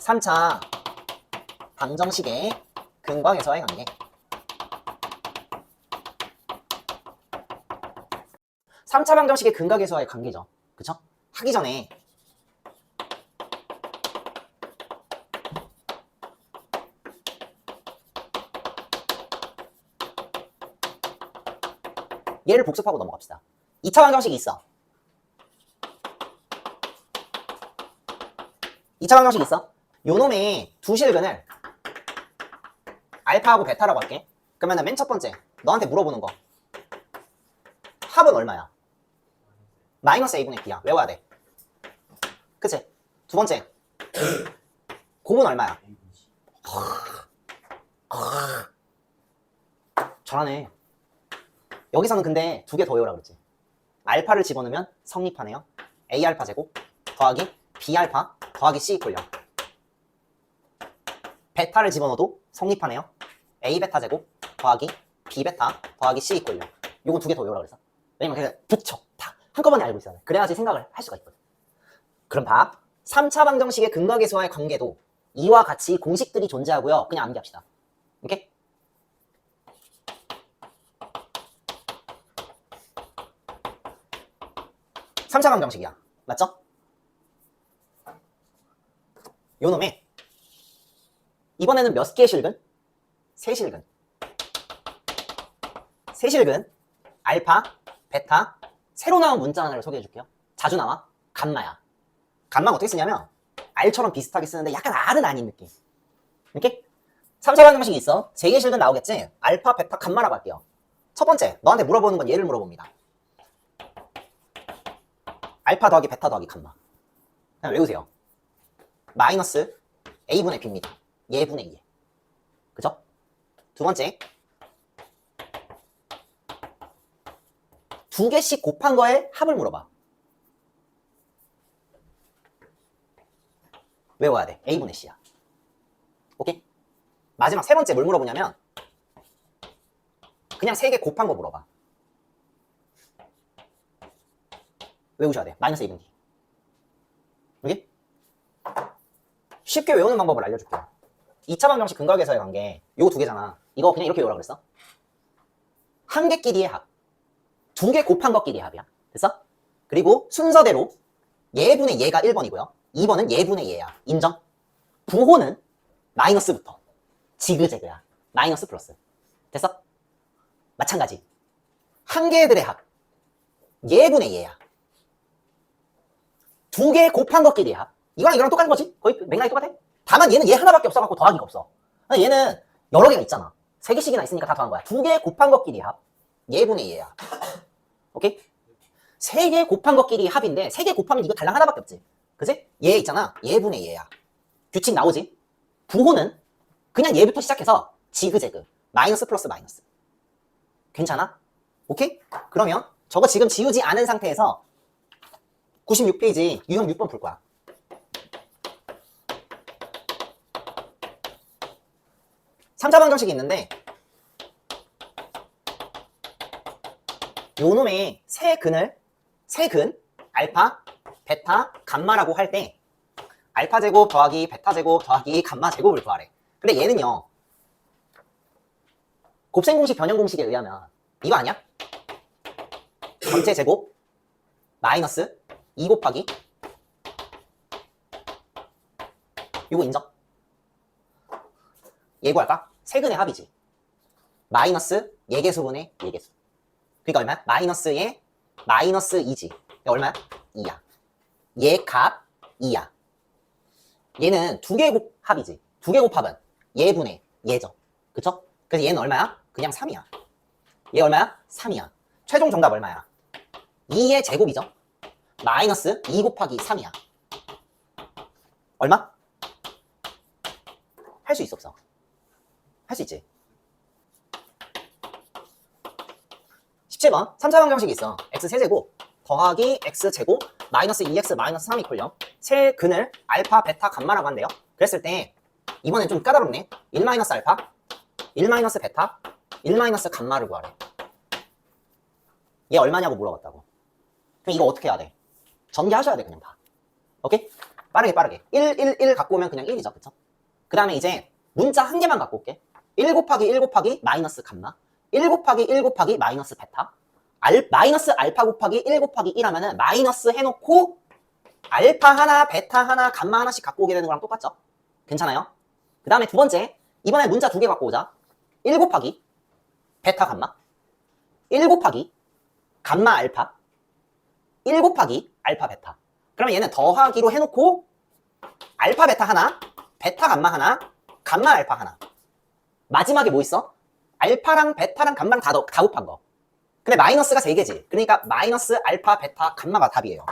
3차 방정식의 계수와의 관계. 3차 방정식의 계수와의 관계죠. 그쵸? 하기 전에 얘를 복습하고 넘어갑시다. 2차 방정식이 있어. 2차 방정식이 있어. 요 놈의 두 실근을 알파하고 베타라고 할게. 그러면 맨 첫 번째 너한테 물어보는 거 합은 얼마야? 마이너스 a분의 b야. 외워야 돼. 그치? 두 번째 곱은 얼마야? 잘하네. 여기서는 근데 두 개 더 외우라 그랬지. 알파를 집어넣으면 성립하네요. a 알파 제곱 더하기 b 알파 더하기 c 이퀄 0. 베타를 집어넣어도 성립하네요. a 베타 제곱 더하기 b 베타 더하기 c 이퀄 0. 요건 두개 더 외우라 그랬어. 왜냐면 그냥 붙여 다 한꺼번에 알고 있어야 돼. 그래야지 생각을 할 수가 있거든. 그럼 봐. 3차 방정식의 근과 계수와의 관계도 이와 같이 공식들이 존재하고요. 그냥 암기합시다. 오케이? 삼차 방정식이야. 맞죠? 요 놈의 이번에는 몇 개의 실근? 세 실근. 세 실근, 알파, 베타, 새로 나온 문자 하나를 소개해 줄게요. 자주 나와. 감마야. 감마가 어떻게 쓰냐면 알처럼 비슷하게 쓰는데 약간 알은 아닌 느낌. 이렇게? 3차 방정식이 있어. 세 개의 실근 나오겠지? 알파, 베타, 감마라고 할게요. 첫 번째, 너한테 물어보는 건 얘를 물어봅니다. 알파 더하기 베타 더하기 감마. 그냥 외우세요. 마이너스 a분의 b입니다. 얘분의 2. 그죠? 두 번째. 두 개씩 곱한 거에 합을 물어봐. 외워야 돼. a분의 c야. 오케이? 마지막 세 번째 뭘 물어보냐면 그냥 세 개 곱한 거 물어봐. 외우셔야 돼. 마이너스 2분기. 여기? 쉽게 외우는 방법을 알려줄게요. 2차 방정식 근각에서의 관계, 요거 두 개잖아. 이거 그냥 이렇게 외우라 그랬어. 한 개끼리의 합. 두 개 곱한 것끼리의 합이야. 됐어? 그리고 순서대로 얘분의 얘가 1번이고요. 2번은 얘분의 얘야. 인정? 부호는 마이너스부터. 지그재그야. 마이너스 플러스. 됐어? 마찬가지. 한 개들의 합. 얘분의 얘야. 두 개 곱한 것끼리 합. 이거랑 이거랑 똑같은 거지? 거의 맥락이 똑같아? 다만 얘는 얘 하나밖에 없어갖고 더하기가 없어. 아니, 얘는 여러 개가 있잖아. 세 개씩이나 있으니까 다 더한 거야. 두 개 곱한 것끼리 합. 얘분의 얘야. 오케이? 세 개 곱한 것끼리 합인데 세 개 곱하면 이거 달랑 하나밖에 없지. 그지? 얘 있잖아. 얘분의 얘야. 규칙 나오지? 부호는 그냥 얘부터 시작해서 지그재그. 마이너스 플러스 마이너스. 괜찮아? 오케이? 그러면 저거 지금 지우지 않은 상태에서 96페이지 유형 6번 풀 거야. 삼차 방정식이 있는데 요 놈의 세 근을 세 근 알파, 베타, 감마라고 할 때 알파 제곱 더하기 베타 제곱 더하기 감마 제곱을 구하래. 근데 얘는요. 곱셈 공식 변형 공식에 의하면 이거 아니야? 전체 제곱 마이너스 2 곱하기 이거 인정? 예고할까? 세근의 합이지. 마이너스 예개수분의 예개수. 그러니까 얼마야? 마이너스의 마이너스 2지. 그러니까 얼마야? 2야. 얘값 2야. 얘는 두 개 곱합이지. 두 개 곱합은 얘분의 얘죠. 그쵸? 그래서 얘는 얼마야? 그냥 3이야. 얘 얼마야? 3이야. 최종 정답 얼마야? 2의 제곱이죠. 마이너스 2 곱하기 3이야. 얼마? 할 수 있어 없어? 할 수 있지. 17번 3차 방정식이 있어. x 세제곱 더하기 x 제곱 마이너스 2x 마이너스 3 이퀄 0. 세 근을 알파, 베타, 감마라고 한대요. 그랬을 때 이번엔 좀 까다롭네. 1 마이너스 알파, 1 마이너스 베타, 1 마이너스 감마를 구하래. 얘 얼마냐고 물어봤다고. 그럼 이거 어떻게 해야 돼? 전개하셔야 돼 그냥 다. 오케이? 빠르게 빠르게 1, 1, 1 갖고 오면 그냥 1이죠 그쵸? 그 다음에 이제 문자 한 개만 갖고 올게 1 곱하기 1 곱하기 마이너스 감마. 1 곱하기 1 곱하기 마이너스 베타. 알, 마이너스 알파 곱하기 1 곱하기 1 하면은 마이너스 해놓고 알파 하나 베타 하나 감마 하나씩 갖고 오게 되는 거랑 똑같죠? 괜찮아요? 그 다음에 두 번째 이번에 문자 두 개 갖고 오자. 1 곱하기 베타 감마. 1 곱하기 감마 알파. 1 곱하기 알파 베타. 그러면 얘는 더하기로 해놓고 알파 베타 하나 베타 감마 하나 감마 알파 하나 마지막에 뭐 있어? 알파랑 베타랑 감마랑 다, 더- 다 곱한 거. 근데 마이너스가 3개지. 그러니까 마이너스 알파 베타 감마가 답이에요.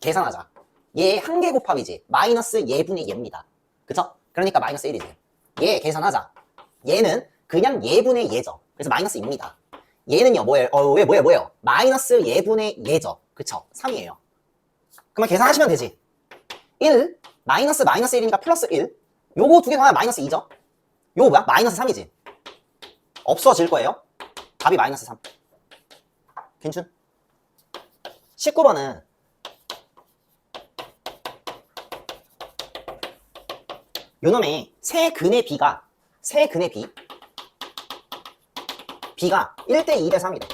계산하자. 얘 한 개 곱합이지. 마이너스 예분의 예입니다. 그쵸? 그러니까 마이너스 1이지. 얘 계산하자. 얘는 그냥 예분의 예죠. 그래서 마이너스 2입니다. 얘는요 뭐예요? 어, 왜 뭐예요? 뭐예요? 마이너스 예분의 예죠. 그쵸? 3이에요. 그러면 계산하시면 되지. 1 마이너스 마이너스 1이니까 플러스 1 요거 두 개 더하면 마이너스 2죠 요거 뭐야? 마이너스 3이지. 없어질 거예요. 답이 마이너스 3 괜춘? 19번은 요놈의 세 근의 비가 세 근의 비 비가 1대 2대 3이래.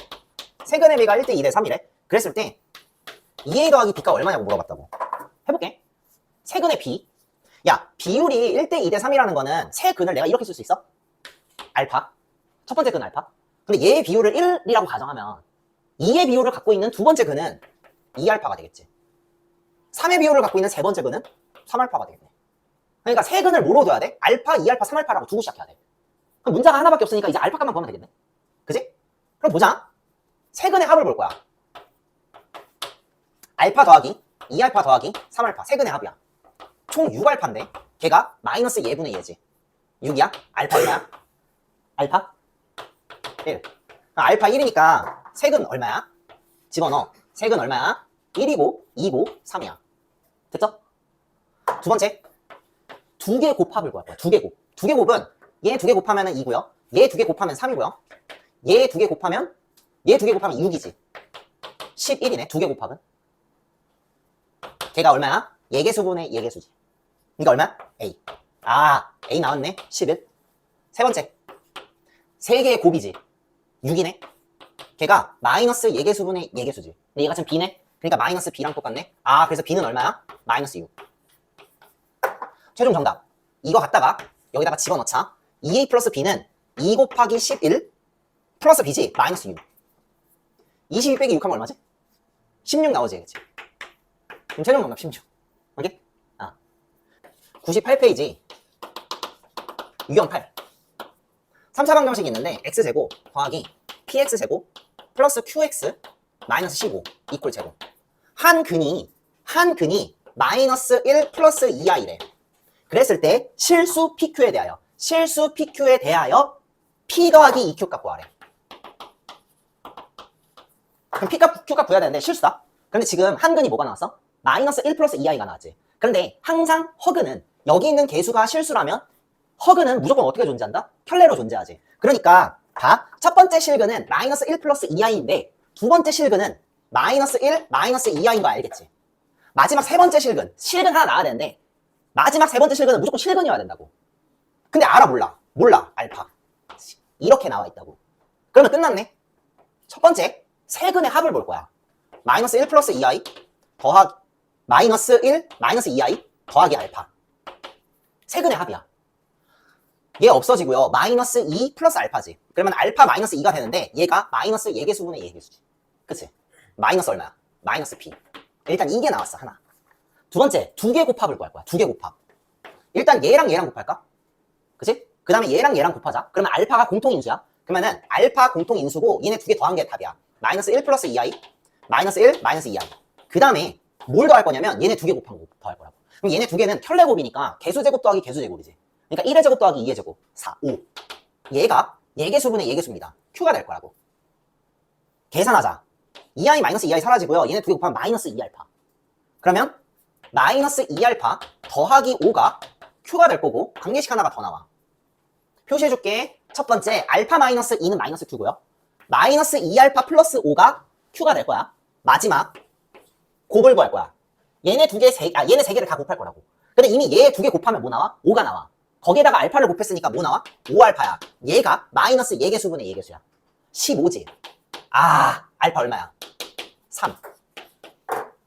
세 근의 비가 1대 2대 3이래. 그랬을 때 2a 더하기 b가 얼마냐고 물어봤다고. 해볼게. 세 근의 비 야, 비율이 1대 2대 3이라는 거는 세 근을 내가 이렇게 쓸 수 있어? 알파. 첫 번째 근 알파. 근데 얘의 비율을 1이라고 가정하면 2의 비율을 갖고 있는 두 번째 근은 2알파가 되겠지. 3의 비율을 갖고 있는 세 번째 근은 3알파가 되겠네. 그러니까 세 근을 뭐로 둬야 돼? 알파, 2알파, 3알파라고 두고 시작해야 돼. 그럼 문자가 하나밖에 없으니까 이제 알파 값만 보면 되겠네. 그지? 그럼 보자. 세 근의 합을 볼 거야. 알파 더하기 2알파 더하기 3알파 세 근의 합이야. 총 6알파인데 걔가 마이너스 예분의 예지 6이야? 알파 얼마야? 알파? 1 아, 알파 1이니까 색은 얼마야? 집어넣어 색은 얼마야? 1이고 2고 3이야 됐죠? 두 번째 두 개 곱합을 구할 거야 두 개 곱. 두 개 곱은 얘 두 개 곱하면 2고요 얘 두 개 곱하면 3이고요 얘 두 개 곱하면 얘 두 개 곱하면 6이지 11이네 두 개 곱합은 걔가 얼마야? 예개수분의 예개수지 이거 얼마? A. 아, A 나왔네. 11. 세 번째. 세 개의 곱이지. 6이네. 걔가 마이너스 예개수분의 예개수지. 근데 얘가 지금 B네. 그러니까 마이너스 B랑 똑같네. 아, 그래서 B는 얼마야? 마이너스 6. 최종 정답. 이거 갖다가 여기다가 집어넣자. 2A 플러스 B는 2 곱하기 11 플러스 B지. 마이너스 6. 22 빼기 6 하면 얼마지? 16 나오지, 그치? 그럼 최종 정답 16. 오케이? 98페이지. 유형 8 3차 방정식이 있는데 x제곱 더하기 px제곱 플러스 qx 마이너스 15 이퀄 제곱. 한 근이 한 근이 마이너스 1 플러스 2i래. 그랬을 때 실수 pq에 대하여 실수 pq에 대하여 p 더하기 2q 값 구하래. 그럼 p 값 q 값 구해야 되는데 실수다. 그런데 지금 한 근이 뭐가 나왔어? 마이너스 1 플러스 2i가 나왔지. 그런데 항상 허근은 여기 있는 개수가 실수라면 허근은 무조건 어떻게 존재한다? 켤레로 존재하지. 그러니까 봐. 첫 번째 실근은 마이너스 1 플러스 2i인데 두 번째 실근은 마이너스 1, 마이너스 2i인 거 알겠지? 마지막 세 번째 실근, 실근 하나 나와야 되는데 마지막 세 번째 실근은 무조건 실근이어야 된다고. 근데 알아 몰라? 몰라. 알파. 이렇게 나와 있다고. 그러면 끝났네. 첫 번째 세근의 합을 볼 거야. 마이너스 1 플러스 2i 더하기 마이너스 1, 마이너스 2i 더하기 알파. 세근의 합이야. 얘 없어지고요. 마이너스 2 플러스 알파지. 그러면 알파 마이너스 2가 되는데 얘가 마이너스 예개수분의 예개수지. 그치? 마이너스 얼마야? 마이너스 p. 일단 이게 나왔어, 하나. 두 번째, 두 개 곱합을 구할 거야. 두 개 곱합. 일단 얘랑 얘랑 곱할까? 그치? 그 다음에 얘랑 얘랑 곱하자. 그러면 알파가 공통인수야. 그러면은 알파 공통인수고 얘네 두 개 더한 게 답이야. 마이너스 1 플러스 2i, 마이너스 1, 마이너스 2i. 그 다음에 뭘 더할 거냐면 얘네 두 개 곱한 거 더할 거라고. 그럼 얘네 두 개는 켤레곱이니까 개수제곱 더하기 개수제곱이지. 그러니까 1의 제곱 더하기 2의 제곱 4, 5. 얘가 예개수분의 예개수입니다. Q가 될 거라고. 계산하자. 2i 마이너스 2i 사라지고요. 얘네 두 개 곱하면 마이너스 2알파. 그러면 마이너스 2알파 더하기 5가 Q가 될 거고 관계식 하나가 더 나와. 표시해줄게. 첫 번째 알파 마이너스 2는 마이너스 Q고요. 마이너스 2알파 플러스 5가 Q가 될 거야. 마지막 곱을 구할 거야. 얘네 두 개, 세, 아, 얘네 세 개를 다 곱할 거라고. 근데 이미 얘 두 개 곱하면 뭐 나와? 5가 나와. 거기에다가 알파를 곱했으니까 뭐 나와? 5알파야. 얘가 마이너스 얘 개수분의 얘 개수야. 15지. 아, 알파 얼마야? 3.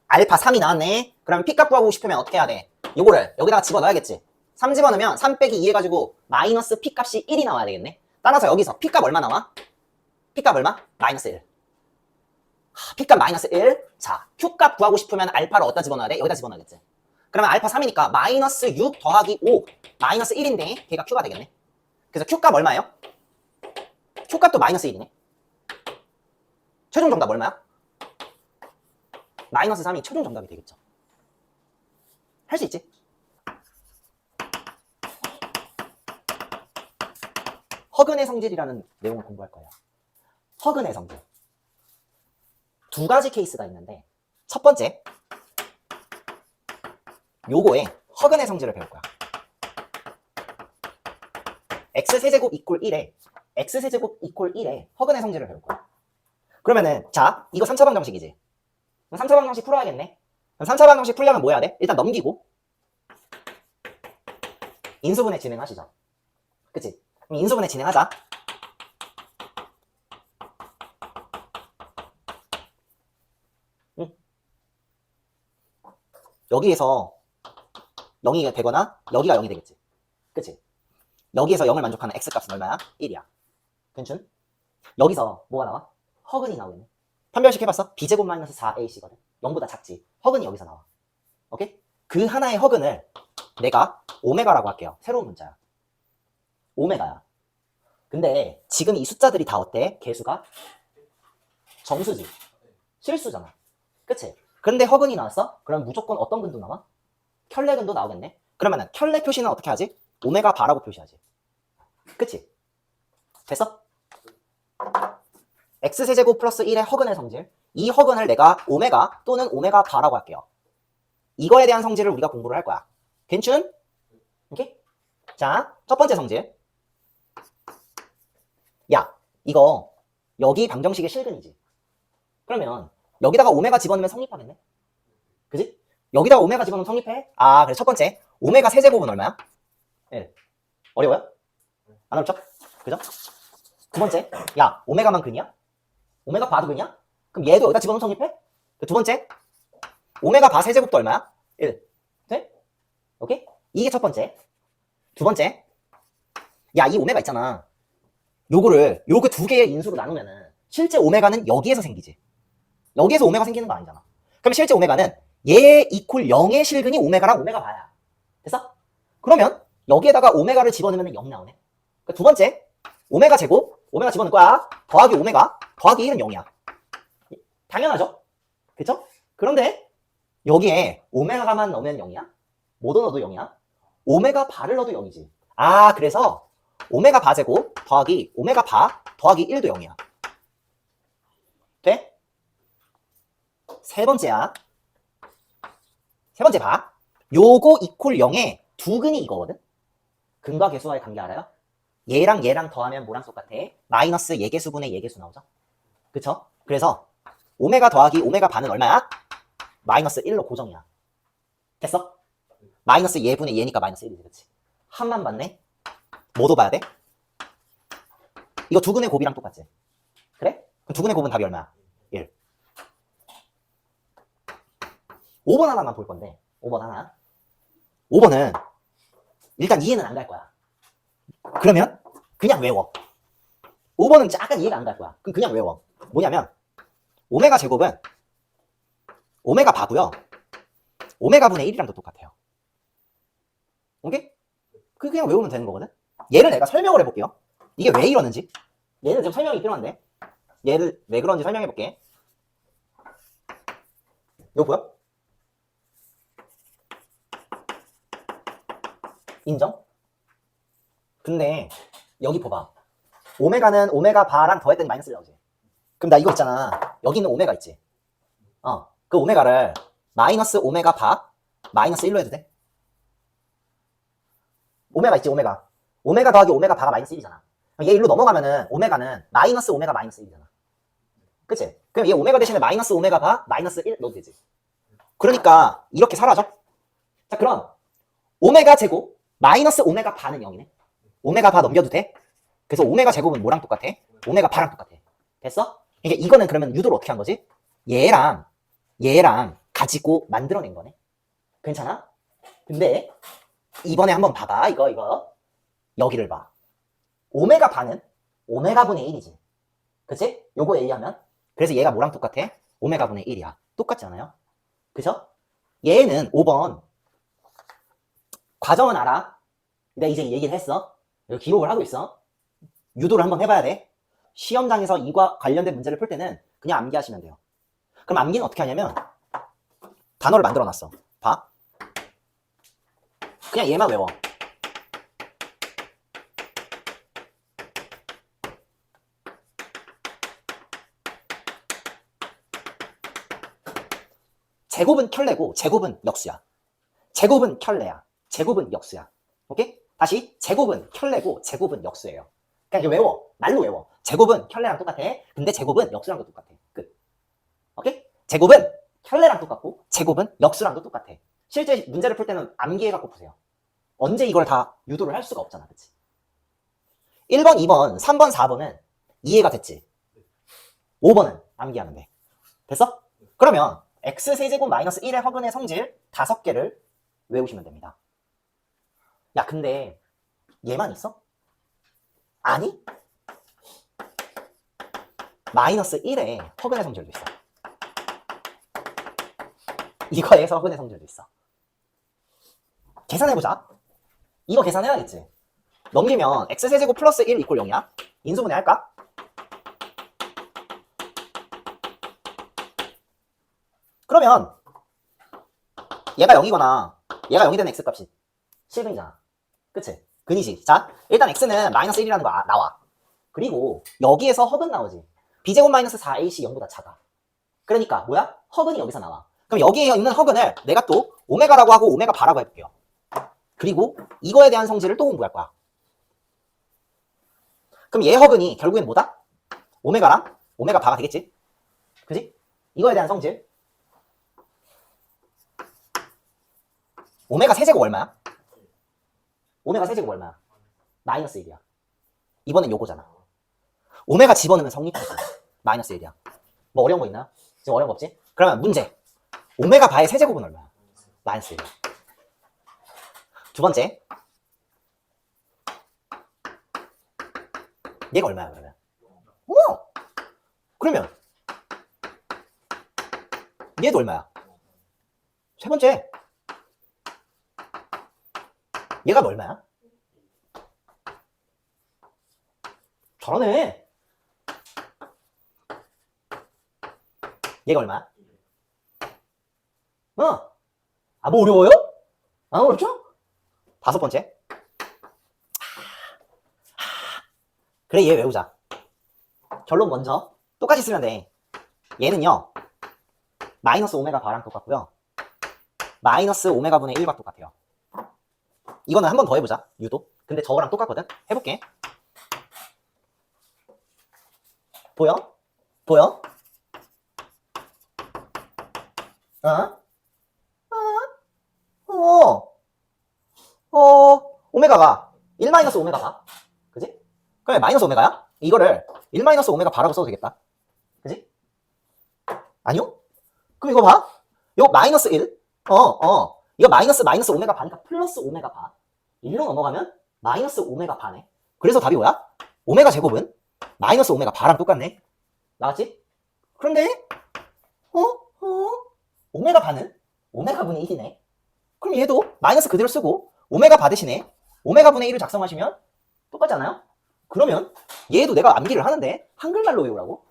알파 3이 나왔네. 그러면 P값 구하고 싶으면 어떻게 해야 돼? 요거를 여기다가 집어넣어야겠지. 3 집어넣으면 3 빼기 2 해가지고 마이너스 P값이 1이 나와야 되겠네. 따라서 여기서 P값 얼마 나와? P값 얼마? 마이너스 1. 하, P값 마이너스 1. 자, Q값 구하고 싶으면 알파를 어디다 집어넣어야 돼? 여기다 집어넣어야겠지. 그러면 알파 3이니까 마이너스 6 더하기 5 마이너스 1인데 걔가 Q가 되겠네. 그래서 Q값 얼마예요? Q값도 마이너스 1이네. 최종 정답 얼마야? 마이너스 3이 최종 정답이 되겠죠. 할 수 있지? 허근의 성질이라는 내용을 공부할 거예요. 허근의 성질. 두 가지 케이스가 있는데 첫 번째 요거에 허근의 성질을 배울 거야. x세제곱 이꼴 1에 x세제곱 이꼴 1에 허근의 성질을 배울 거야. 그러면은 자 이거 3차 방 정식이지. 3차 방 정식 풀어야겠네. 그럼 3차 방 정식 풀려면 뭐 해야 돼? 일단 넘기고 인수분해 진행하시죠. 그치? 그럼 인수분해 진행하자. 여기에서 0이 되거나 여기가 0이 되겠지. 그치? 여기에서 0을 만족하는 x값은 얼마야? 1이야. 괜춘? 여기서 뭐가 나와? 허근이 나오겠네. 판별식 해봤어? b제곱 마이너스 4ac거든. 0보다 작지. 허근이 여기서 나와. 오케이? 그 하나의 허근을 내가 오메가라고 할게요. 새로운 문자야. 오메가야. 근데 지금 이 숫자들이 다 어때? 개수가? 정수지. 실수잖아. 그치? 그런데 허근이 나왔어? 그럼 무조건 어떤 근도 나와? 켤레근도 나오겠네? 그러면은 켤레 표시는 어떻게 하지? 오메가 바라고 표시하지. 그치? 됐어? x세제곱 플러스 1의 허근의 성질. 이 허근을 내가 오메가 또는 오메가 바라고 할게요. 이거에 대한 성질을 우리가 공부를 할 거야. 괜춘? 오케이? 자, 첫 번째 성질. 야, 이거 여기 방정식의 실근이지. 그러면 여기다가 오메가 집어넣으면 성립하겠네? 그지? 여기다가 오메가 집어넣으면 성립해? 아, 그래 첫 번째. 오메가 세제곱은 얼마야? 1. 어려워요? 안 어렵죠? 그죠? 두 번째. 야, 오메가만 근이야? 오메가 바도 근이야? 그럼 얘도 여기다 집어넣으면 성립해? 그두 번째. 오메가 바 세제곱도 얼마야? 1. 돼? 오케이? 이게 첫 번째. 두 번째. 야, 이 오메가 있잖아. 요거를, 요거 두 개의 인수로 나누면은, 실제 오메가는 여기에서 생기지. 여기에서 오메가 생기는 거 아니잖아. 그럼 실제 오메가는 얘 이퀄 0의 실근이 오메가랑 오메가 바야. 됐어? 그러면 여기에다가 오메가를 집어넣으면 0 나오네. 그두 번째, 오메가 제곱, 오메가 집어넣을 거야. 더하기 오메가, 더하기 1은 0이야. 당연하죠? 그쵸? 그런데 여기에 오메가만 넣으면 0이야? 뭐도 넣어도 0이야? 오메가 바를 넣어도 0이지. 아, 그래서 오메가 바 제곱 더하기 오메가 바 더하기 1도 0이야. 돼? 세 번째야. 세 번째 봐. 요거 이퀄 0에 두 근이 이거거든? 근과 개수와의 관계 알아요? 얘랑 얘랑 더하면 뭐랑 똑같아? 마이너스 예개수 분의 예개수 나오죠? 그쵸? 그래서 오메가 더하기 오메가 반은 얼마야? 마이너스 1로 고정이야. 됐어? 마이너스 예분의 예니까 마이너스 1이지, 그치? 한만 받네? 뭐도 봐야 돼? 이거 두 근의 곱이랑 똑같지? 그래? 그럼 두 근의 곱은 답이 얼마야? 1. 5번 하나만 볼 건데, 5번 하나. 5번은 일단 이해는 안 갈 거야. 그러면 그냥 외워. 5번은 약간 이해가 안 갈 거야. 그럼 그냥 외워. 뭐냐면 오메가 제곱은 오메가 바고요. 오메가 분의 1이랑도 똑같아요. 오케이? 그 그냥 외우면 되는 거거든. 얘를 내가 설명을 해볼게요. 이게 왜 이러는지. 얘는 지금 설명이 필요한데. 얘를 왜 그런지 설명해볼게. 이거 보여? 인정? 근데 여기 봐봐. 오메가는 오메가 바랑 더했더니 마이너스 나오지. 그럼 나 이거 있잖아. 여기 있는 오메가 있지. 어, 그 오메가를 마이너스 오메가 바 마이너스 1로 해도 돼? 오메가 있지, 오메가. 오메가 더하기 오메가 바가 마이너스 1이잖아. 얘 일로 넘어가면은 오메가는 마이너스 오메가 마이너스 1이잖아. 그치? 그럼 얘 오메가 대신에 마이너스 오메가 바 마이너스 1 넣어도 되지. 그러니까 이렇게 사라져. 자, 그럼 오메가 제곱 마이너스 오메가 반은 0이네. 오메가 바 넘겨도 돼? 그래서 오메가 제곱은 뭐랑 똑같아? 오메가 바랑 똑같아. 됐어? 이게 이거는 그러면 유도를 어떻게 한 거지? 얘랑 얘랑 가지고 만들어낸 거네. 괜찮아? 근데 이번에 한번 봐봐. 이거 이거 여기를 봐. 오메가 반은 오메가 분의 1이지. 그치? 요거 A하면 그래서 얘가 뭐랑 똑같아? 오메가 분의 1이야. 똑같지 않아요? 그죠? 얘는 5번 과정은 알아. 내가 이제 얘기를 했어. 기록을 하고 있어. 유도를 한번 해봐야 돼. 시험장에서 이과 관련된 문제를 풀 때는 그냥 암기하시면 돼요. 그럼 암기는 어떻게 하냐면 단어를 만들어 놨어. 봐. 그냥 얘만 외워. 제곱은 켤레고 제곱은 역수야. 제곱은 켤레야. 제곱은 역수야. 오케이? 다시 제곱은 켤레고 제곱은 역수예요. 그냥 이거 외워. 말로 외워. 제곱은 켤레랑 똑같아. 근데 제곱은 역수랑도 똑같아. 끝. 오케이? 제곱은 켤레랑 똑같고 제곱은 역수랑도 똑같아. 실제 문제를 풀 때는 암기해 갖고 푸세요. 언제 이걸 다 유도를 할 수가 없잖아. 그치? 1번, 2번, 3번, 4번은 이해가 됐지? 5번은 암기하면 돼. 됐어? 그러면 x세제곱 마이너스 1의 허근의 성질 5개를 외우시면 됩니다. 야, 근데 얘만 있어? 아니? 마이너스 1의 허근의 성질도 있어. 이거에서 허근의 성질도 있어. 계산해보자. 이거 계산해야겠지. 넘기면 x세제곱 플러스 1 이퀄 0이야. 인수분해 할까? 그러면 얘가 0이거나 얘가 0이 되는 x값이 실근이잖아. 그치? 근이지. 자, 일단 x는 마이너스 1이라는 거 아- 나와. 그리고 여기에서 허근 나오지. b제곱 마이너스 4ac 0보다 작아. 그러니까 뭐야? 허근이 여기서 나와. 그럼 여기에 있는 허근을 내가 또 오메가라고 하고 오메가 바라고 해볼게요. 그리고 이거에 대한 성질을 또 공부할 거야. 그럼 얘 허근이 결국엔 뭐다? 오메가랑 오메가 바가 되겠지? 그지? 이거에 대한 성질. 오메가 세제곱 얼마야? 오메가 세제곱 얼마야? 마이너스 1이야. 이번엔 요거잖아. 오메가 집어넣으면 성립하지. 마이너스 1이야. 뭐 어려운 거 있나? 지금 어려운 거 없지? 그러면 문제. 오메가 바의 세제곱은 얼마야? 마이너스 1이야. 두 번째. 얘가 얼마야, 그러면? 어! 그러면 얘도 얼마야? 세 번째. 얘가 얼마야? 잘하네. 얘가 얼마야? 어. 아, 뭐 어려워요? 안 어렵죠? 다섯 번째. 그래, 얘 외우자. 결론 먼저. 똑같이 쓰면 돼. 얘는요, 마이너스 오메가 바랑 똑같고요. 마이너스 오메가 분의 1과 똑같아요. 이거는 한 번 더 해보자. 유도. 근데 저거랑 똑같거든? 해볼게. 보여? 보여? 어? 어? 어? 어? 오메가가 1 마이너스 오메가가 그지? 그래 마이너스 오메가야? 이거를 1 마이너스 오메가 바라고 써도 되겠다. 그지? 아니요? 그럼 이거 봐. 이거 마이너스 1. 어, 어. 이거 마이너스 마이너스 오메가 반이니까 플러스 오메가 반. 1로 넘어가면 마이너스 오메가 반에. 그래서 답이 뭐야? 오메가 제곱은 마이너스 오메가 바랑 똑같네. 나왔지? 그런데 어? 어? 오메가 반은 오메가 분의 1이네. 그럼 얘도 마이너스 그대로 쓰고 오메가 바 대신에 오메가 분의 1을 작성하시면 똑같잖아요? 그러면 얘도 내가 암기를 하는데 한글말로 외우라고?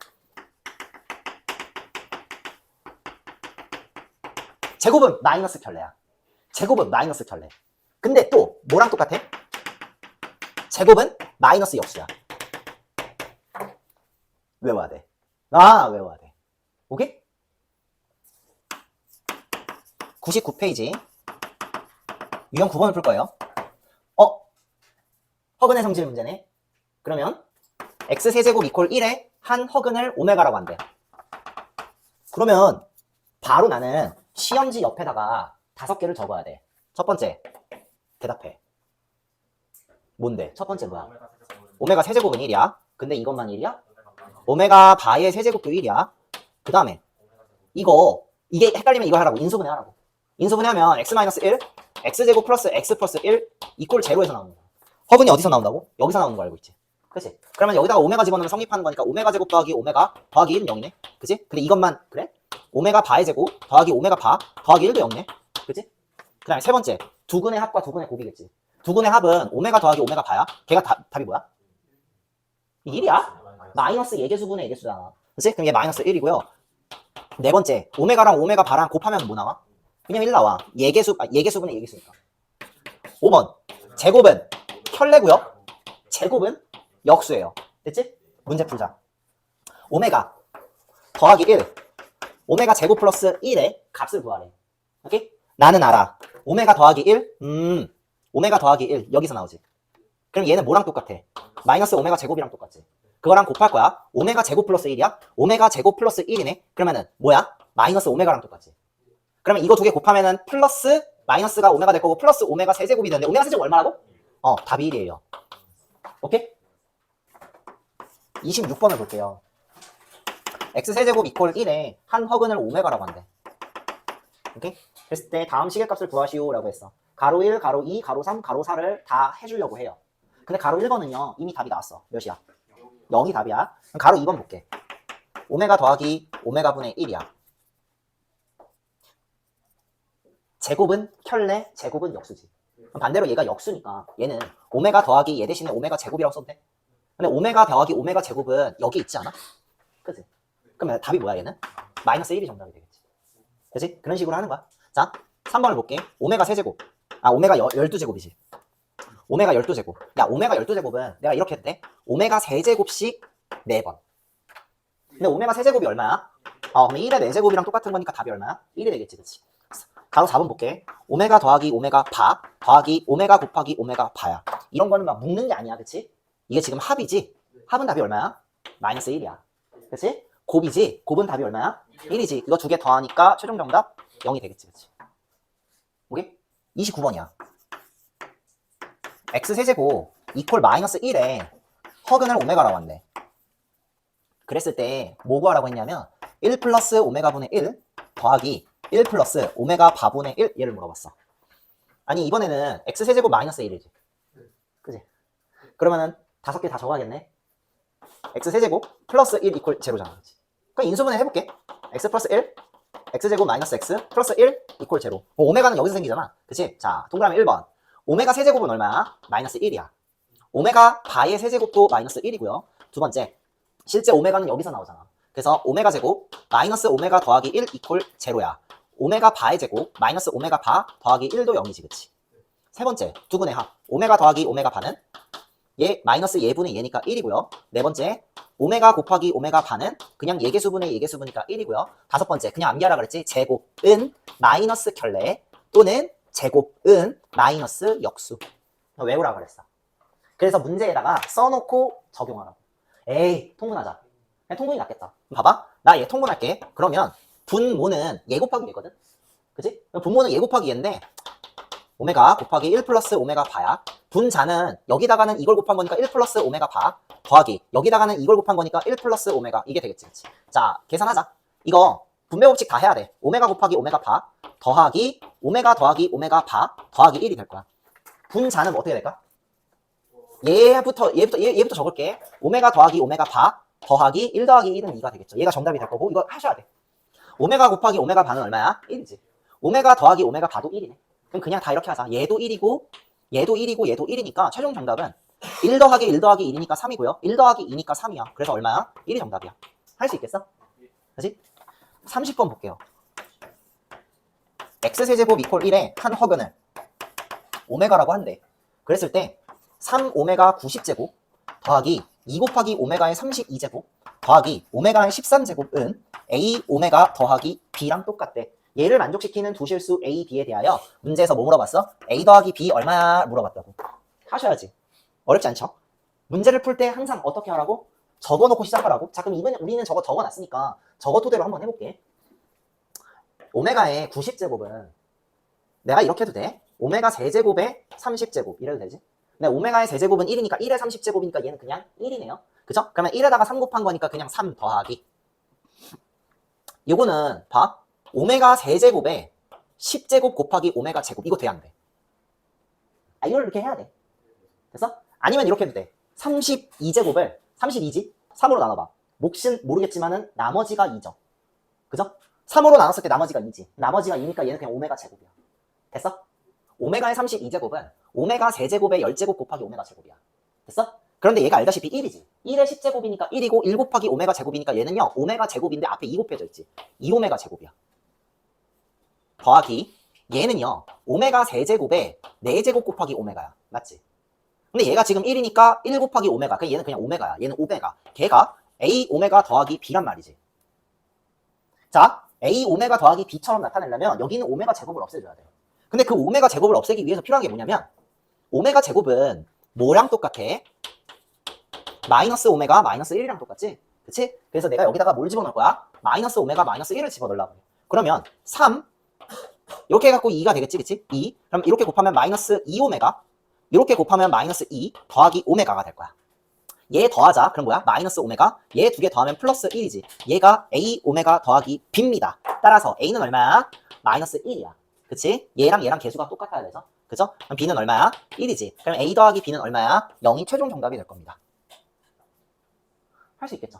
제곱은 마이너스 켤레야. 제곱은 마이너스 켤레. 근데 또 뭐랑 똑같아? 제곱은 마이너스 역수야. 외워야 돼. 아, 외워야 돼. 오케이? 99페이지. 유형 9번을 풀 거예요. 어? 허근의 성질 문제네. 그러면 x세제곱 이퀄 1에 한 허근을 오메가라고 한대. 그러면 바로 나는 시험지 옆에다가 다섯 개를 적어야 돼. 첫 번째, 대답해. 뭔데? 첫 번째 뭐야? 오메가 세제곱은 1이야. 근데 이것만 1이야? 오메가 바의 세제곱도 1이야. 그 다음에 이거 이게 헷갈리면 이거 하라고 인수분해 하라고 인수분해하면 x-1 x제곱 플러스 x 플러스 1 이꼴 제로에서 거야 허근이 어디서 나온다고? 여기서 나오는 거 알고 있지 그치? 그러면 여기다가 오메가 집어넣으면 성립하는 거니까 오메가 제곱 더하기 오메가 더하기 1은 0이네 그치? 근데 이것만 그래? 오메가 바의 제곱 더하기 오메가 바 더하기 1도 0이네 그치? 그 다음에 세 번째 두근의 합과 두근의 곱이겠지 두근의 합은 오메가 더하기 오메가 바야 걔가 다- 답이 뭐야? 1이야? 마이너스 예계수분의 예계수잖아. 그치? 그럼 얘 마이너스 1이고요. 네 번째, 오메가랑 오메가 바랑 곱하면 뭐 나와? 그냥 1 나와. 예계수, 아, 예계수분의 예계수니까. 5번, 제곱은 혈내고요. 제곱은 역수예요. 됐지? 문제 풀자. 오메가 더하기 1. 오메가 제곱 플러스 1의 값을 구하래. 오케이? 나는 알아. 오메가 더하기 1? 음, 오메가 더하기 1. 여기서 나오지. 그럼 얘는 뭐랑 똑같아? 마이너스 오메가 제곱이랑 똑같지. 그거랑 곱할 거야. 오메가 제곱 플러스 1이야? 오메가 제곱 플러스 1이네? 그러면은 뭐야? 마이너스 오메가랑 똑같지. 그러면 이거 두 개 곱하면은 플러스 마이너스가 오메가 될 거고 플러스 오메가 세제곱이 되는데 오메가 세제곱 얼마라고? 어, 답이 1이에요. 오케이? 26번을 볼게요. x 세제곱 이퀄 1에 한 허근을 오메가라고 한대. 오케이? 그랬을 때 다음 시계값을 구하시오라고 했어. 가로 1, 가로 2, 가로 3, 가로 4를 다 해주려고 해요. 근데 가로 1번은요 이미 답이 나왔어. 몇이야? 0이 답이야. 그럼 가로 2번 볼게. 오메가 더하기 오메가분의 1이야. 제곱은 혈내, 제곱은 역수지. 그럼 반대로 얘가 역수니까 얘는 오메가 더하기 얘 대신에 오메가 제곱이라고 써도 돼. 근데 오메가 더하기 오메가 제곱은 여기 있지 않아? 그치? 그럼 답이 뭐야 얘는? 마이너스 1이 정답이 되겠지. 그치? 그런 식으로 하는 거야. 자, 3번을 볼게. 오메가 세제곱. 아, 오메가 12제곱이지. 오메가 12제곱. 야, 오메가 12제곱은 내가 이렇게 했대. 오메가 세제곱씩 4번. 근데 오메가 세제곱이 얼마야? 어, 그럼 1의 4제곱이랑 똑같은 거니까 답이 얼마야? 1이 되겠지, 그치? 가로 4번 볼게. 오메가 더하기 오메가 바 더하기 오메가 곱하기 오메가 바야. 이런 거는 막 묶는 게 아니야, 그치? 이게 지금 합이지? 합은 답이 얼마야? 마이너스 1이야. 그치? 곱이지? 곱은 답이 얼마야? 1이지. 이거 두 개 더하니까 최종 정답 0이 되겠지, 그치? 오케이? 29번이야. x 세제곱 이퀄 마이너스 1에 허근을 오메가라고 한대. 그랬을 때 뭐 구하라고 했냐면 1 플러스 오메가분의 1 더하기 1 플러스 오메가 바분의 1 얘를 물어봤어. 아니 이번에는 x 세제곱 마이너스 1이지. 그지? 그러면은 다섯 개 다 적어야겠네. x 세제곱 플러스 1 이퀄 제로잖아. 그럼 인수분해 해볼게. x 플러스 1 x제곱 마이너스 x 플러스 1 이퀄 제로. 어, 오메가는 여기서 생기잖아. 그치? 자, 동그라미 1번. 오메가 세제곱은 얼마야? 마이너스 1이야. 오메가 바의 세제곱도 마이너스 1이고요. 두 번째, 실제 오메가는 여기서 나오잖아. 그래서 오메가 제곱 마이너스 오메가 더하기 1 이퀄 제로야. 오메가 바의 제곱 마이너스 오메가 바 더하기 1도 0이지, 그치? 세 번째, 두 분의 합. 오메가 더하기 오메가 바는 얘 마이너스 예분의 얘니까 1이고요. 네 번째, 오메가 곱하기 오메가 바는 그냥 예계수분의 예계수분이니까 1이고요. 다섯 번째, 그냥 암기하라 그랬지. 제곱은 마이너스 켤레 또는 제곱은 마이너스 역수. 외우라 그랬어. 그래서 문제에다가 써놓고 적용하라고. 에이, 통분하자. 그냥 통분이 낫겠다. 봐봐. 나 얘 통분할게. 그러면 분모는 얘 곱하기 얘거든? 그치? 분모는 얘 곱하기 얘인데 오메가 곱하기 1 플러스 오메가 바야. 분자는 여기다가는 이걸 곱한 거니까 1 플러스 오메가 바 더하기 여기다가는 이걸 곱한 거니까 1 플러스 오메가 이게 되겠지. 그치? 자, 계산하자. 이거 분배 법칙 다 해야 돼. 오메가 곱하기 오메가 바 더하기 오메가 더하기 오메가 바 더하기 1이 될 거야. 분자는 어떻게 될까? 얘부터 얘부터 얘, 얘부터 적을게. 오메가 더하기 오메가 바 더하기 1 더하기 1은 2가 되겠죠. 얘가 정답이 될 거고 이거 하셔야 돼. 오메가 곱하기 오메가 바는 얼마야? 1이지. 오메가 더하기 오메가 바도 1이네. 그럼 그냥 다 이렇게 하자. 얘도 1이고 얘도 1이고 얘도 1이니까 최종 정답은 1 더하기 1 더하기 1이니까 3이고요. 1 더하기 2니까 3이야. 그래서 얼마야? 1이 정답이야. 할 수 있겠어? 그지? 30번 볼게요. x세제곱 이퀄 1에 한 허근을 오메가라고 한대. 그랬을 때 3오메가 90제곱 더하기 2 곱하기 오메가의 32제곱 더하기 오메가의 13제곱은 a 오메가 더하기 b랑 똑같대. 얘를 만족시키는 두 실수 a, b에 대하여 문제에서 뭐 물어봤어? a 더하기 b 얼마야 물어봤다고. 하셔야지. 어렵지 않죠? 문제를 풀 때 항상 어떻게 하라고? 적어놓고 시작하라고? 자 그럼 이번에 우리는 저거 적어놨으니까 저거 토대로 한번 해볼게. 오메가의 90제곱은 내가 이렇게 해도 돼. 오메가 세제곱에 30제곱 이래도 되지. 근데 오메가의 세제곱은 1이니까 1에 30제곱이니까 얘는 그냥 1이네요. 그죠? 그러면 1에다가 3 곱한 거니까 그냥 3 더하기. 요거는 봐. 오메가 세제곱에 10제곱 곱하기 오메가 제곱. 이거 돼야 안 돼. 아, 이걸 이렇게 해야 돼. 됐어? 아니면 이렇게 해도 돼. 32제곱을 32지? 3으로 나눠봐. 몫은 모르겠지만은 나머지가 2죠. 그죠? 3으로 나눴을 때 나머지가 2지. 나머지가 2니까 얘는 그냥 오메가 제곱이야. 됐어? 오메가의 32제곱은 오메가 세제곱의 10제곱 곱하기 오메가 제곱이야. 됐어? 그런데 얘가 알다시피 1이지. 1의 10제곱이니까 1이고 1 곱하기 오메가 제곱이니까 얘는요. 오메가 제곱인데 앞에 2 곱해져 있지. 2오메가 제곱이야. 더하기 얘는요. 오메가 세제곱에 4제곱 곱하기 오메가야. 맞지? 근데 얘가 지금 1이니까 1 곱하기 오메가. 그러니까 얘는 그냥 오메가야. 얘는 오메가. 걔가 A 오메가 더하기 B란 말이지. 자, A 오메가 더하기 B처럼 나타내려면 여기는 오메가 제곱을 없애줘야 돼. 근데 그 오메가 제곱을 없애기 위해서 필요한 게 뭐냐면 오메가 제곱은 뭐랑 똑같아? 마이너스 오메가 마이너스 1이랑 똑같지? 그치? 그래서 내가 여기다가 뭘 집어넣을 거야? 마이너스 오메가 마이너스 1을 집어넣으려고 해. 그러면 3 이렇게 해갖고 2가 되겠지? 그치? 2 그럼 이렇게 곱하면 마이너스 2오메가 이렇게 곱하면 마이너스 2 더하기 오메가가 될 거야. 얘 더하자. 그럼 뭐야? 마이너스 오메가. 얘 두 개 더하면 플러스 1이지. 얘가 A 오메가 더하기 B입니다. 따라서 A는 얼마야? 마이너스 1이야. 그치? 얘랑 얘랑 개수가 똑같아야 돼서. 그죠? 그럼 B는 얼마야? 1이지. 그럼 A 더하기 B는 얼마야? 0이 최종 정답이 될 겁니다. 할 수 있겠죠?